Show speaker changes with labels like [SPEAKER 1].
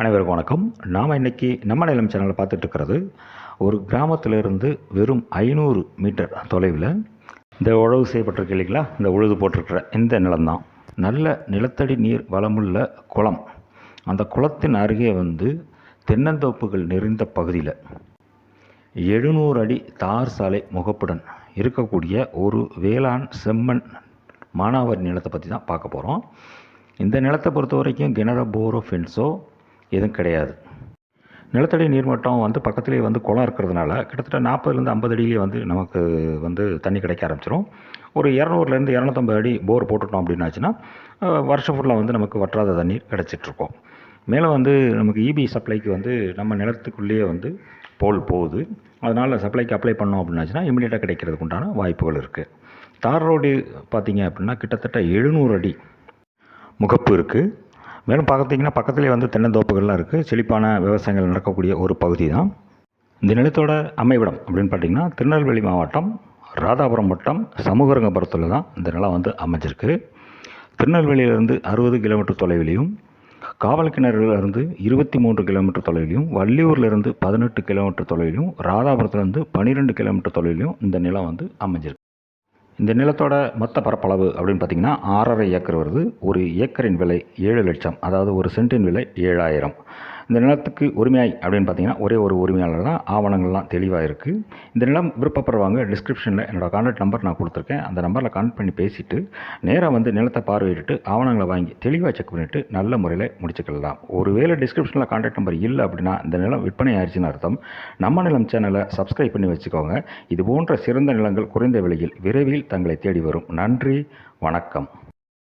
[SPEAKER 1] அனைவருக்கும் வணக்கம். நாம் இன்னைக்கு நம்ம நிலம் சேனலில் பார்த்துட்ருக்கிறது ஒரு கிராமத்திலிருந்து வெறும் ஐநூறு மீட்டர் தொலைவில் இந்த உழவு செய்யப்பட்டிருக்கு இல்லைங்களா? இந்த உழுது போட்டிருக்கிற இந்த நிலம்தான். நல்ல நிலத்தடி நீர் வளமுள்ள குளம். அந்த குளத்தின் அருகே வந்து தென்னந்தோப்புகள் நிறைந்த பகுதியில் எழுநூறு அடி தார் சாலை முகப்புடன் இருக்கக்கூடிய ஒரு வேளாண் செம்மண் மானாவாரி நிலத்தை பற்றி தான் பார்க்க போகிறோம் இந்த நிலத்தை பொறுத்த வரைக்கும் கிணறு போரோ ஃபென்ஸோ எதுவும் கிடையாது. நிலத்தடி நீர்மட்டம் வந்து பக்கத்துலேயே வந்து குளம் இருக்கிறதுனால கிட்டத்தட்ட நாற்பதுலேருந்து ஐம்பது அடியிலே வந்து நமக்கு வந்து தண்ணி கிடைக்க ஆரம்பிச்சிடும் ஒரு இரநூறுலேருந்து இரநூத்தம்பது அடி போர் போட்டுட்டோம் அப்படின்னாச்சுன்னா வருஷம் ஃபுல்லாக வந்து நமக்கு வற்றாத தண்ணீர் கிடச்சிட்ருக்கோம். மேலே வந்து நமக்கு இபி சப்ளைக்கு வந்து நம்ம நிலத்துக்குள்ளேயே வந்து போல் போகுது. அதனால் சப்ளைக்கு அப்ளை பண்ணோம் அப்படின்னாச்சுன்னா இமீடியட்டாக கிடைக்கிறதுக்கு உண்டான வாய்ப்புகள் இருக்குது தார் ரோடு பார்த்திங்க அப்படின்னா கிட்டத்தட்ட எழுநூறு அடி முகப்பு இருக்குது மேலும் பார்த்தீங்கன்னா பக்கத்துலேயே வந்து தென்னந்தோப்புகள்லாம் இருக்குது செழிப்பான விவசாயங்கள் நடக்கக்கூடிய ஒரு பகுதி தான் இந்த நிலத்தோட அமைவிடம் அப்படின்னு பார்த்தீங்கன்னா திருநெல்வேலி மாவட்டம் ராதாபுரம் வட்டம் சமூகரங்கபுரத்தில் தான் இந்த நிலம் வந்து அமைஞ்சிருக்கு. திருநெல்வேலியிலிருந்து அறுபது கிலோமீட்டர் தொலைவிலையும் காவல் கிணறுலேருந்து இருபத்தி மூன்று கிலோமீட்டர் தொலைவிலையும் வள்ளியூர்லேருந்து பதினெட்டு கிலோமீட்டர் தொலைவிலையும் ராதாபுரத்துலேருந்து பன்னிரெண்டு கிலோமீட்டர் தொலைவிலையும் இந்த நிலம் வந்து அமைஞ்சிருக்கு. இந்த நிலத்தோட மொத்த பரப்பளவு அப்படின்னு பார்த்தீங்கன்னா ஆறரை ஏக்கர் வருது. ஒரு ஏக்கரின் விலை ஏழு லட்சம் அதாவது ஒரு சென்ட்டின் விலை ஏழாயிரம். இந்த நிலத்துக்கு உரிமையாய் அப்படின்னு பார்த்தீங்கன்னா ஒரே ஒரு உரிமையாளர் தான். ஆவணங்கள்லாம் தெளிவாக இருக்குது இந்த நிலம் விருப்பப்படுறவங்க டிஸ்கிரிப்ஷனில் என்னோடய கான்டாக்ட் நம்பர் நான் கொடுத்துருக்கேன். அந்த நம்பரில் கான்டாக்ட் பண்ணி பேசிவிட்டு நேராக வந்து நிலத்தை பார்வையிட்டு ஆவணங்களை வாங்கி தெளிவாக செக் பண்ணிவிட்டு நல்ல முறையில் முடிச்சுக்கலாம். ஒருவேளை டிஸ்கிரிப்ஷனில் கான்டாக்ட் நம்பர் இல்லை அப்படின்னா இந்த நிலம் விற்பனை ஆயிடுச்சுன்னு அர்த்தம். நம்ம நிலம் சேனலை சப்ஸ்கிரைப் பண்ணி வச்சுக்கோங்க. இது போன்ற சிறந்த நிலங்கள் குறைந்த விலையில் விரைவில் தங்களை தேடி வரும். நன்றி வணக்கம்.